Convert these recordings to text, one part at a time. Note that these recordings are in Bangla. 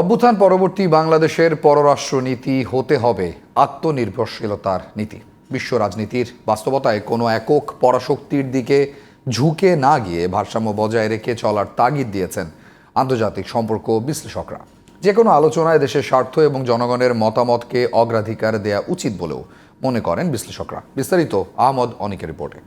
অভ্যুত্থান পরবর্তী বাংলাদেশের পররাষ্ট্রনীতি হতে হবে আত্মনির্ভরশীলতার নীতি। বিশ্ব রাজনীতির বাস্তবতায় কোনো একক পরাশক্তির দিকে ঝুঁকে না গিয়ে ভারসাম্য বজায় রেখে চলার তাগিদ দিয়েছেন আন্তর্জাতিক সম্পর্ক বিশ্লেষকরা। যে কোনো আলোচনায় দেশের স্বার্থ এবং জনগণের মতামতকে অগ্রাধিকার দেয়া উচিত বলেও মনে করেন বিশ্লেষকরা। বিস্তারিত আহমদ অনিকের রিপোর্টে।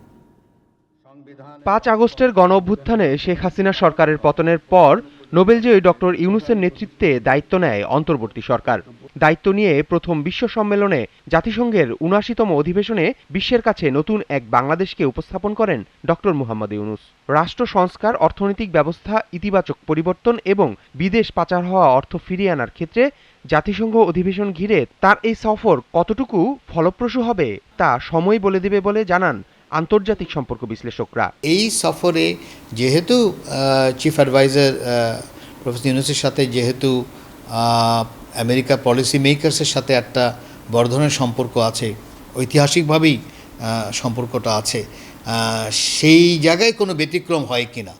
পাঁচ আগস্টের গণ অভ্যুত্থানে শেখ হাসিনা সরকারের পতনের পর নোবেলজয়ী ডক্টর ইউনুসের নেতৃত্বে দায়িত্ব নেয় অন্তর্বর্তী সরকার। দায়িত্ব নিয়ে প্রথম বিশ্ব সম্মেলনে জাতিসংঘের উনআশিতম অধিবেশনে বিশ্বের কাছে নতুন এক বাংলাদেশকে উপস্থাপন করেন ডক্টর মুহাম্মদ ইউনুস। রাষ্ট্র সংস্কার, অর্থনৈতিক ব্যবস্থা, ইতিবাচক পরিবর্তন এবং বিদেশ পাচার হওয়া অর্থ ফিরিয়ে আনার ক্ষেত্রে জাতিসংঘ অধিবেশন ঘিরে তার এই সফর কতটুকু ফলপ্রসূ হবে তা সময় বলে দেবে বলে জানান আন্তর্জাতিক সম্পর্ক বিশ্লেষকরা। এই সফরে যেহেতু চিফ অ্যাডভাইজার প্রফেসর ইউনুসের সাথে যেহেতু আমেরিকা পলিসি মেকার্সের সাথে একটা বড় ধরনের সম্পর্ক আছে, ঐতিহাসিকভাবেই সম্পর্কটা আছে সেই জায়গায় কোনো ব্যতিক্রম হয় কি না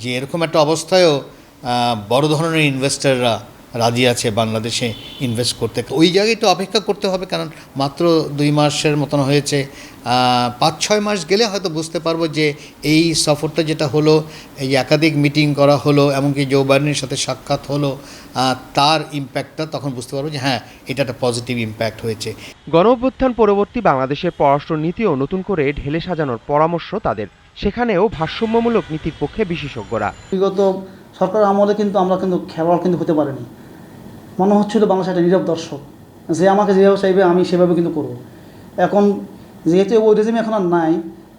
যে এরকম একটা অবস্থায়ও বড় ধরনের ইনভেস্টররা রাজি আছে বাংলাদেশে ইনভেস্ট করতে। ওই জায়গায় তো অপেক্ষা করতে হবে কারণ মাত্র দুই মাসের মতন হয়েছে। পাঁচ ছয় মাস গেলে হয়তো বুঝতে পারব যে এই সফরটা যেটা হলো এই একাধিক মিটিং করা হলো এমনকি জো বাইডেনের সাথে সাক্ষাৎ হলো তার ইম্প্যাক্টটা তখন বুঝতে পারব যে হ্যাঁ এটা একটা পজিটিভ ইম্প্যাক্ট হয়েছে। গণ অভ্যুত্থান পরবর্তী বাংলাদেশের পররাষ্ট্র নীতিও নতুন করে ঢেলে সাজানোর পরামর্শ তাদের। সেখানেও ভারসাম্যমূলক নীতির পক্ষে বিশেষজ্ঞরা। বিগত সরকার আমলে কিন্তু আমরা কিন্তু খেলোয়াড় কিন্তু হতে পারিনি। মনে হচ্ছিল বাংলাদেশ একটা নীরব দর্শক। যে আমাকে যেভাবে চাইবে আমি সেভাবে কিন্তু করব। এখন যেহেতু ওই রেজিম এখন আর নাই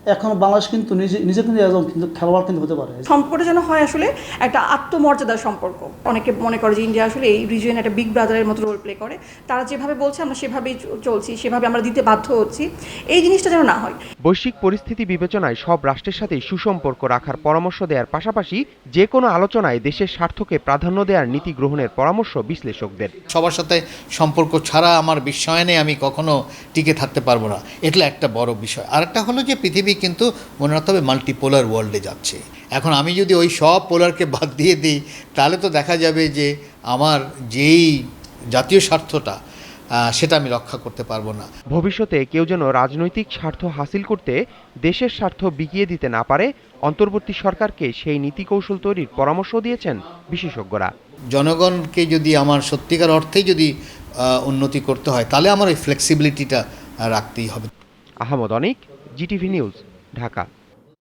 এখন বাংলাদেশ কিন্তু নিজে নিজে কিন্তু একজন কিন্তু খেলোয়াড় কিন্তু হতে পারে। সম্পর্কটা যেন হয় আসলে একটা আত্মমর্যাদার সম্পর্ক। অনেকে মনে করে যে ইন্ডিয়া আসলে এই রিজিয়ন একটা বিগ ব্রাদারের মতো রোল প্লে করে। তারা যেভাবে বলছে আমরা সেভাবেই চলছি সেভাবে আমরা দিতে বাধ্য হচ্ছি। এই জিনিসটা যেন না হয়। বৈশ্বিক পরিস্থিতি বিবেচনায় সব রাষ্ট্রের সাথে সুসম্পর্ক রাখার পরামর্শ দেওয়ার পাশাপাশি যে কোনো আলোচনায় দেশের স্বার্থকে প্রাধান্য দেওয়ার নীতি গ্রহণের পরামর্শ বিশ্লেষকদের। সবার সাথে সম্পর্ক ছাড়া আমার বিশ্বায়নে আমি কখনো টিকে থাকতে পারব না। এটা একটা বড় বিষয়। আরেকটা হলো যে পৃথিবী কিন্তু মনে রাখতে হবে মাল্টিপোলার ওয়ার্ল্ডে যাচ্ছে। এখন আমি যদি ওই সব পোলারকে বাদ দিয়ে দিই তাহলে তো দেখা যাবে যে আমার যেই জাতীয় স্বার্থটা সেটা আমি রক্ষা করতে পারব না। ভবিষ্যতে কেউ যেন রাজনৈতিক স্বার্থ হাসিল করতে দেশের স্বার্থ বিকিয়ে দিতে না পারে অন্তর্বর্তী সরকারকে সেই নীতি কৌশল তৈরির পরামর্শ দিয়েছেন বিশেষজ্ঞরা। জনগণকে যদি আমার সত্যিকার অর্থেই যদি উন্নতি করতে হয় তাহলে আমার ওই ফ্লেক্সিবিলিটিটা রাখতেই হবে। Ahmad Anik Zee TV news Dhaka